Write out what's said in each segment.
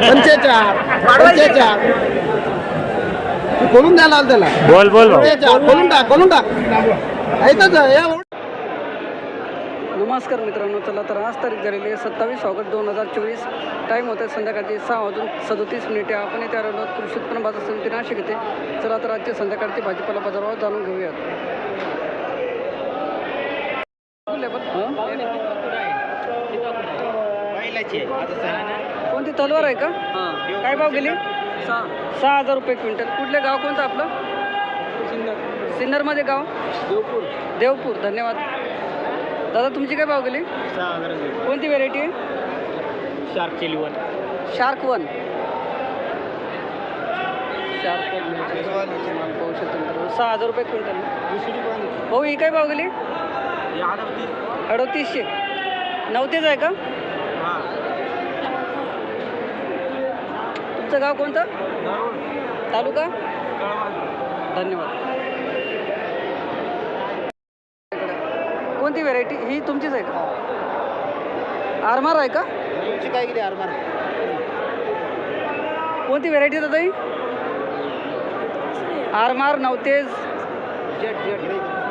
पंचेचाळ पंचेचाळ. तू खोलून द्यायला आला त्याला. बोल बोल पंचेचाळ, खोलून टाक टाक. ऐकच आहे, या नमस्कार मित्रांनो चला तर आज तारीख झालेली आहे सत्तावीस ऑगस्ट दोन हजार चोवीस. टाईम होता संध्याकाळचे सहा वाजून सदोतीस मिनिटे. आपण इथे आलेलो आहोत कृषी उत्पन्न बाजार समिती नाशिक येथे चला तर आजचे संध्याकाळचे भाजीपाला बाजारावर जाणून घेऊयात? कोणती तलवार आहे का? काय भाव गेली? सहा. सहा हजार रुपये क्विंटल. कुठले गाव कोणतं आपलं? सिन्नर. सिन्नरमध्ये गाव? देवपूर. देवपूर. धन्यवाद. दादा तुमची काय भाव गेली? कोणती व्हेरायटी आहे? Shark chilli one. Shark one. Shark one. पाहू शकतो मित्रांनो. सहा हजार रुपये क्विंटल. हो ही काय भाव गेली? अडतीसशे. नवतेच आहे का? तुमचं गाव कोणतं? तालुका? धन्यवाद. कोणती व्हेरायटी ही तुमचीच आहे का? आरमार आहे का? तुमची काय किती आरमार? कोणती व्हेरायटी दादा ही आरमार नवतेज जेट जेट.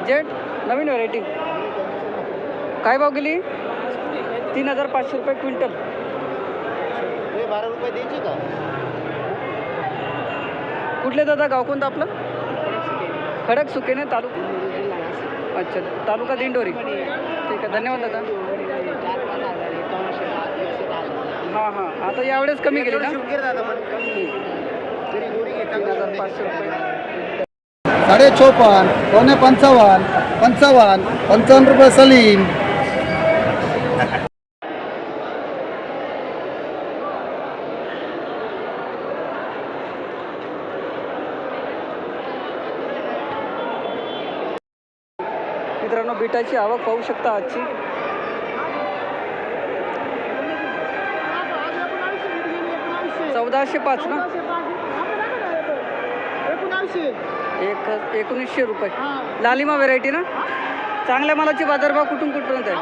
जेट? नवीन व्हेरायटी काय भाव गेली? तीन हजार पाचशे रुपये क्विंटल. बारा रुपये द्यायची का? कुठले दादा गाव कोणतं आपलं? खडक सुकेने तालुका. अच्छा तालुका दिंडोरी. ठीक आहे धन्यवाद दादा. हां हां आता यावेळेस कमी गेली ना? पाचशे रुपये. साडे चोपन्न पावणे पंचावन्न पंचावन्न पंचावन्न रुपये सलीम. मित्रांनो बिटाची आवक पाहू शकता आजची. चौदाशे पाच ना? एक एकोणीसशे रुपये. लालिमा व्हेरायटी ना? चांगल्या मालाची बाजारभाव कुठून कुठपर्यंत आहे?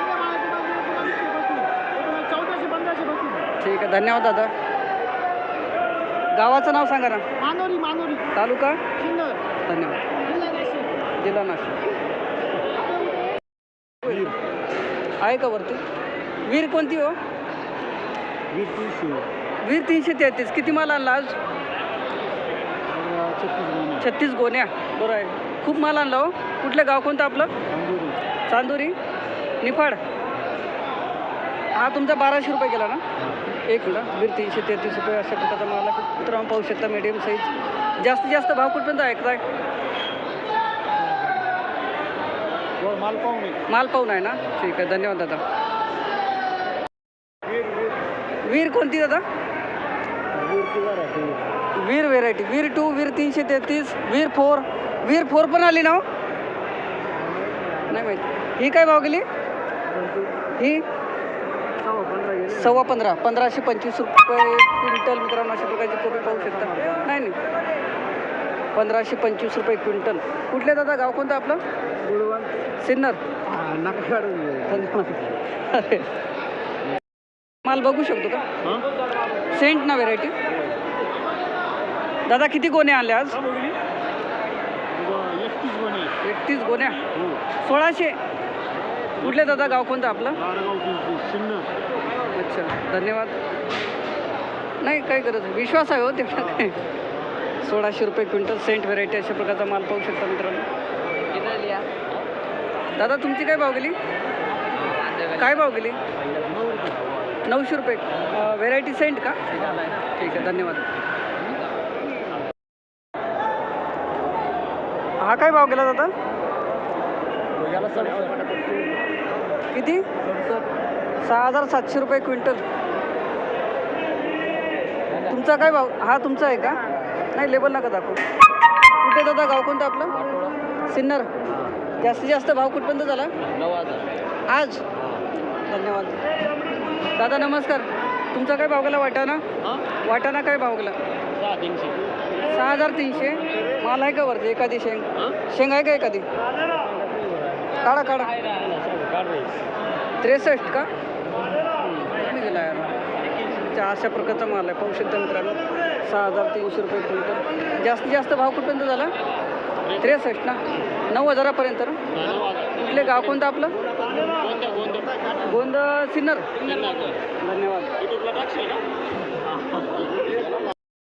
ठीक आहे धन्यवाद दादा. गावाचं नाव सांगा ना. मानोरी मानोरी. तालुका? धन्यवाद. जिल्हा नाशिक आहे का वरती? वीर कोणती हो? वीर तीनशे. तेहतीस. किती माल आणला आज? छत्तीस गोण्या. बरं आहे. खूप माल आणला हो. कुठलं गाव कोणतं आपलं? चांदोरी. निफाड. हा तुमचा बाराशे रुपये गेला ना? एक मिनिट वीर तीनशे तेहतीस रुपये अशा प्रकारचा माल आहे. मित्रांनो पाहू शकता मीडियम साईज जास्तीत जास्त भाव कुठपर्यंत ऐकताय माल पाहून माल पाहून आहे ना? ठीक आहे धन्यवाद दादा. वीर कोणती दादा? वीर व्हेरायटी वीर टू वीर तीनशे तेहतीस वीर फोर वीर फोर पण आली ना हो? नाही माहिती. ही काय भाव गेली? ही? सव्वा पंधरा. पंधराशे पंचवीस रुपये क्विंटल मित्रांनो अशा प्रकारची कोबी पाहू शकता. नाही नाही. पंधराशे पंचवीस रुपये क्विंटल. कुठले दादा गाव कोणतं आपलं? सिन्नर. धन्यवाद अरे. माल बघू शकतो का? सेंट ना व्हेरायटी दादा किती गोण्या आणल्या आज? एकतीस गोण्या. सोळाशे. कुठले दादा गाव कोणतं आपलं? अच्छा धन्यवाद. नाही काय नाही. विश्वास आहे हो तेवढा काय सोळाशे रुपये क्विंटल सेंट व्हेरायटी अशा प्रकारचा माल पाहू शकता मित्रांनो. दादा तुमची काय भाव गेली? काय भाव गेली? नऊशे रुपये. व्हेरायटी सेंट का? ठीक आहे धन्यवाद. हा काय भाव गेला दादा? किती? सहा हजार सातशे रुपये क्विंटल. तुमचा काय भाव? हा तुमचा आहे का? नाही लेबल नका दाखवू. कुठे दादा गाव कोणतं आपलं? सिन्नर. जास्तीत जास्त भाव कुठपर्यंत झाला? आज? धन्यवाद. दादा नमस्कार. तुमचा काय भाव गेला वाटाणा वाटाणा काय भाव गेला सहा हजार तीनशे. माल आहे का वरती एखादी? शेंग? शेंग आहे का एखादी? काढा काढा. त्रेसष्ट का? गेला यार. अशा प्रकारचा माल आहे पाहू शकता मित्रांनो. सहा हजार तीनशे रुपये क्विंटल. जास्तीत जास्त भाव कुठपर्यंत झाला? त्रेसष्ट ना? नऊ हजारापर्यंत कुठले गाव कोणतं आपलं? गोंद सिन्नर. धन्यवाद.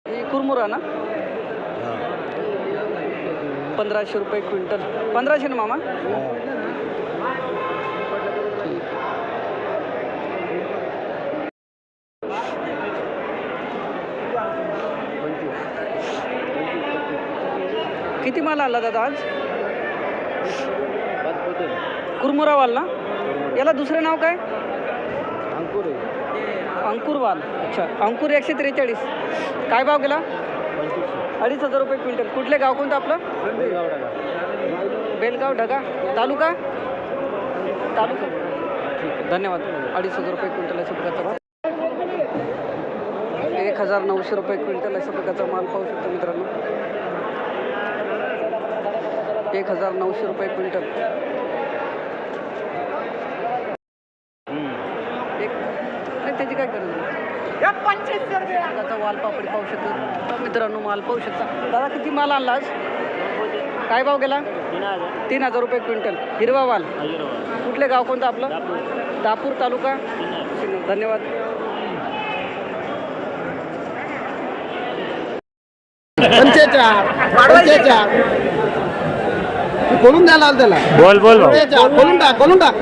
ही कुरमुरा ना? पंधराशे रुपये क्विंटल. पंधराशे ना मामा? हो किती माल आला दादा आज? कुरमुरावाल ना? याला दुसरं नाव काय? अंकुरवाल. अच्छा अंकुर एकशे त्रेचाळीस. काय भाव गेला? अडीच हजार रुपये क्विंटल. कुठले गाव कोणतं आपलं? बेलगाव ढगा तालुका? तालुका? ठीक आहे धन्यवाद. अडीच हजार रुपये क्विंटल अशा प्रकारचा भाव एक हजार नऊशे रुपये क्विंटल अशा प्रकारचा माल पाहू शकतो मित्रांनो. एक हजार नऊशे रुपये क्विंटल. एक नाही त्याची काय गरज त्याचा वाल पापडी पाहू शकतो. मित्रांनो माल पाहू शकता. दादा किती माल आणला आज? काय भाव गेला? तीन हजार रुपये क्विंटल. हिरवा वाल. कुठले गाव कोणतं आपलं? दापूर. तालुका. धन्यवाद. पंचेचाळ पंचेचाळ. खोलून द्यायला आलं त्याला. बोल बोल भाऊ. खोलून टाक खोलून टाक.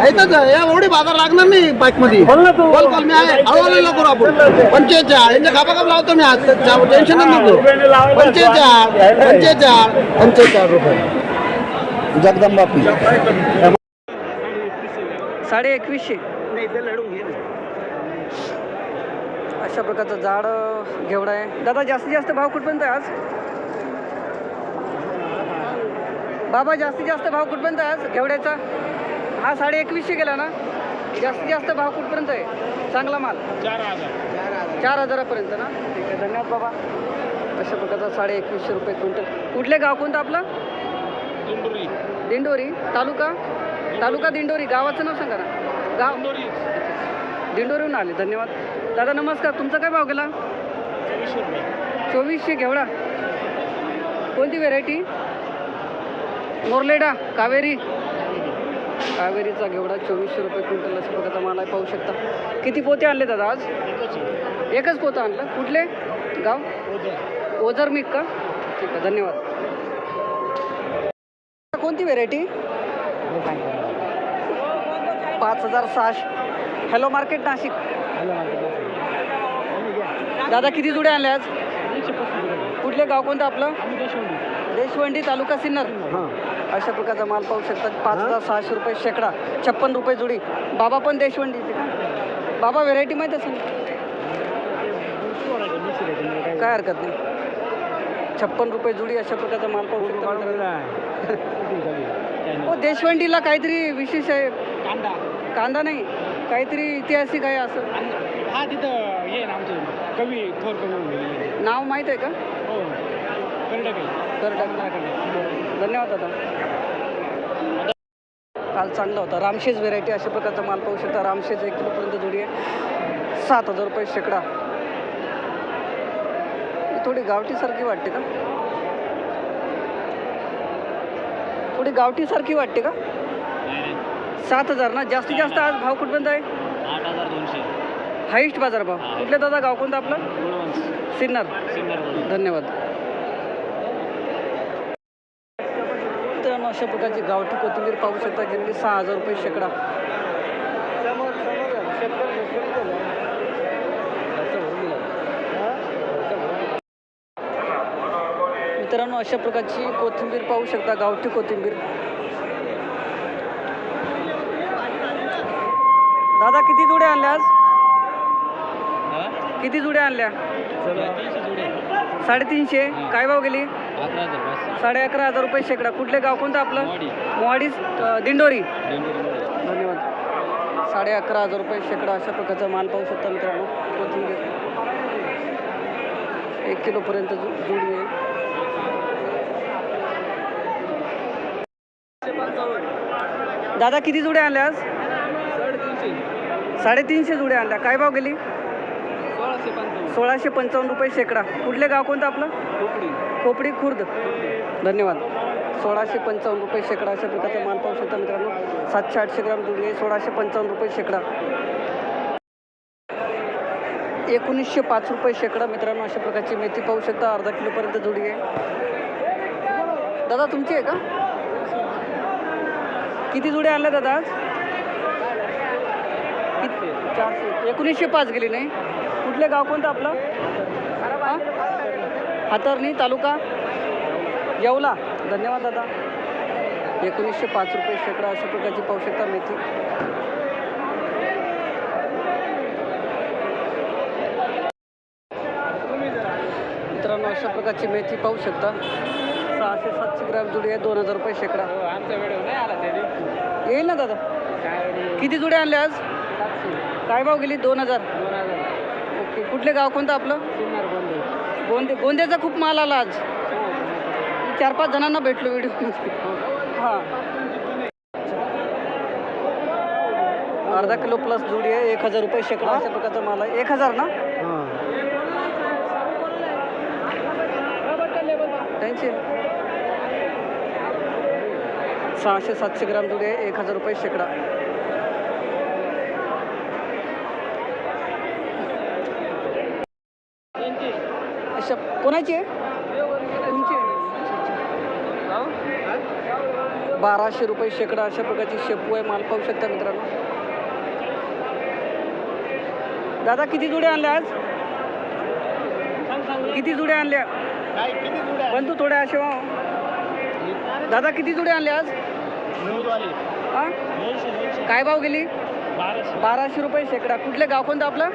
ऐकच या एवढी बाजार लागणार नाही बाईकमध्ये बोल बोल मी आहे. हळूहळू करू आपण. पंचेचाळ यांच्या खापा खाप लावतो मी आज. टेन्शन नको. पंचेचाळ पंचेचाळ पंचेचाळ रुपये. जगदंबा पी. साडे एकवीसशे. अशा प्रकारचं जाड अं, घेवडा आहे. दादा जास्तीत जास्त भाव कुठपर्यंत आहे आज? बाबा जास्तीत जास्त भाव कुठपर्यंत आहे? आज घेवड्याचा हा साडे एकवीसशे गेला ना? जास्तीत जास्त भाव कुठपर्यंत आहे? चांगला माल. चार हजारापर्यंत ना? ठीक आहे धन्यवाद बाबा. अशा प्रकारचा साडे एकवीसशे रुपये क्विंटल. कुठले गाव कोणतं आपलं? दिंडोरी. तालुका? तालुका दिंडोरी. गावाचं नाव सांगा ना. गाव? दिंडोरीहून आले. धन्यवाद. दादा नमस्कार. तुमचा काय भाव गेला? चोवीसशे घेवडा. कोणती व्हेरायटी? मोरलेडा कावेरी. कावेरीचा घेवडा चोवीसशे रुपये क्विंटल असं प्रकारचा माल आहे पाहू शकता. किती पोते आणले दादा आज? एकच पोतं आणलं. कुठले? गाव? ओझर मिक का? ठीक आहे धन्यवाद. कोणती व्हेरायटी पाच हजार सहाशे. Hello market Nashik. दादा किती जुडे आणले आज? कुठले गाव कोणतं आपलं? देशवंडी तालुका सिन्नर. अशा प्रकारचा माल पाहू शकतात. पाच हजार सहाशे रुपये शेकडा छप्पन रुपये जुडी. बाबा पण देशवंडीचे का? बाबा व्हेरायटी माहीत असेल? काय हरकत नाही. छप्पन रुपये जुडी अशा प्रकारचा माल पाहू शकता हो देशवंडीला काहीतरी विशेष आहे. कांदा. नाही काहीतरी ऐतिहासिक आहे असं. हा तिथं ये ना आमचे. कवी थोर कवी. नाव माहीत आहे का? हो. धन्यवाद दादा. काल चांगला होता. रामशेज व्हेरायटी अशा प्रकारचा माल पाहू शकता. रामशेज एक किलोपर्यंत जोडी आहे. सात हजार रुपये शेकडा. थोडी गावठीसारखी वाटते का? थोडी गावठीसारखी वाटते का? सात हजार ना? जास्तीत जास्त आज भाव कुठपर्यंत आहे? हाईस्ट बाजार भाव कुठल्या दादा? गाव कोणतं आपलं? सिन्नर. धन्यवाद मित्रांनो अशा प्रकारची गावठी कोथिंबीर पाहू शकता. गेली सहा हजार रुपये शेकडा. मित्रांनो अशा प्रकारची कोथिंबीर पाहू शकता. गावठी कोथिंबीर. दादा किती जुड्या आणल्या आज? किती जुड्या आणल्या? साडेतीनशे काय भाव गेली? अकरा हजार पाचशे साडे अकरा हजार रुपये शेकडा. कुठले गाव कोणतं आपलं? मोडी दिंडोरी. दिंडोरी धन्यवाद. साडे अकरा हजार रुपये शेकडा अशा प्रकारचा माल पाहू शकता मित्रांनो. कोथिंबीर. एक किलोपर्यंत जु- जुडी आहे दादा किती जुड्या आणल्या आज? साडेतीनशे जुड्या आणल्या. काय भाव गेली? सोळाशे पंचावन्न. रुपये शेकडा. कुठले गाव कोणतं आपलं? खोपडी. खोपडी खुर्द. धन्यवाद. सोळाशे पंचावन्न रुपये शेकडा अशा प्रकारचा माल पाहू शकता मित्रांनो सातशे आठशे ग्राम जुडी आहे. सोळाशे पंचावन्न रुपये शेकडा. एकोणीसशे पाच रुपये शेकडा मित्रांनो अशा प्रकारची मेथी पाहू शकता. अर्धा किलोपर्यंत जुडी आहे. दादा तुमची आहे का? किती जुड्या आणल्या दादा आज? किती? चारशे. एकोणीसशे पाच गेली नाही? कुठले गाव कोणतं आपलं? हातरणी तालुका? येवला. धन्यवाद दादा. एकोणीसशे पाच रुपये शेकडा अशा प्रकारची पाहू शकता मेथी. मित्रांनो अशा प्रकारची मेथी पाहू शकता. सहाशे सातशे ग्रॅम जुडी आहे दोन हजार रुपये शेकडा. हो येईल ना दादा? किती जुड्या आणल्या आज? काय भाव गेली? दोन हजार. कुठले गाव कोणतं आपलं? गोंदे. गोंदेचा खूप माल आला आज. चार पाच जणांना भेटलो व्हिडिओ हां. अर्धा किलो प्लस जुडी आहे. एक हजार रुपये शेकडा अशा प्रकारचा माल आहे. एक हजार ना? त्यांचे. सहाशे सातशे ग्राम जुडी आहे. एक हजार रुपये शेकडा. अच्छा कोणाची आहे? तुमची आहे? बाराशे रुपये शेकडा अशा प्रकारची शेपू आहे माल पाहू शकता मित्रांनो. दादा किती जुड्या आणल्या आज? किती जुड्या आणल्या? पण तू थोड्या असे वा हो. दादा किती जुड्या आणल्या आज? काय भाव गेली? बाराशे रुपये शेकडा. कुठले गाव कोणतं आपलं?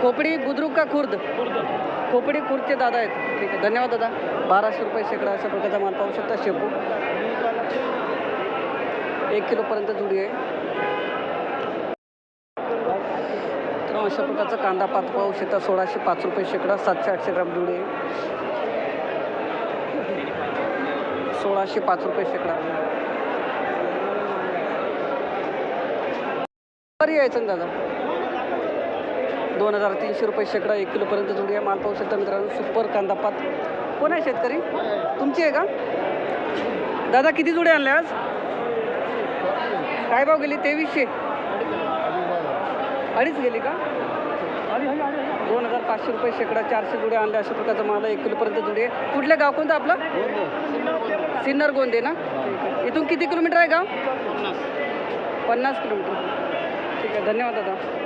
खोपडी बुद्रुक का खुर्द? खोपडी खुर्दचे दादा आहेत. ठीक आहे. धन्यवाद दादा. बाराशे रुपये शेकडा अशा प्रकारचा माल पाहू शकता. शेपू. एक किलोपर्यंत जुडी आहे. तर अशा प्रकारचा कांदा पात पाहू शकता. सोळाशे पाच रुपये शेकडा सातशे आठशे ग्राम जुडी आहे. सोळाशे पाच रुपये शेकडा. बरी यायचं दादा. दोन हजार तीनशे रुपये शेकडा एक किलोपर्यंत जुडी आहे. माल पाहू शकता मित्रांनो सुपर कांदापात कोण आहे शेतकरी? तुमची आहे का? दादा किती जुडे आणले आज? काय भाव गेली? तेवीसशे. अडीच गेली का? दोन हजार पाचशे रुपये शेकडा चारशे जुडे आणले अशा प्रकारचा माल आहे. एक किलोपर्यंत जुडे आहे. कुठलं गाव कोणतं आपलं? सिन्नर गोंदे ना? इथून किती किलोमीटर आहे गाव? पन्नास किलोमीटर. ठीक आहे. धन्यवाद दादा.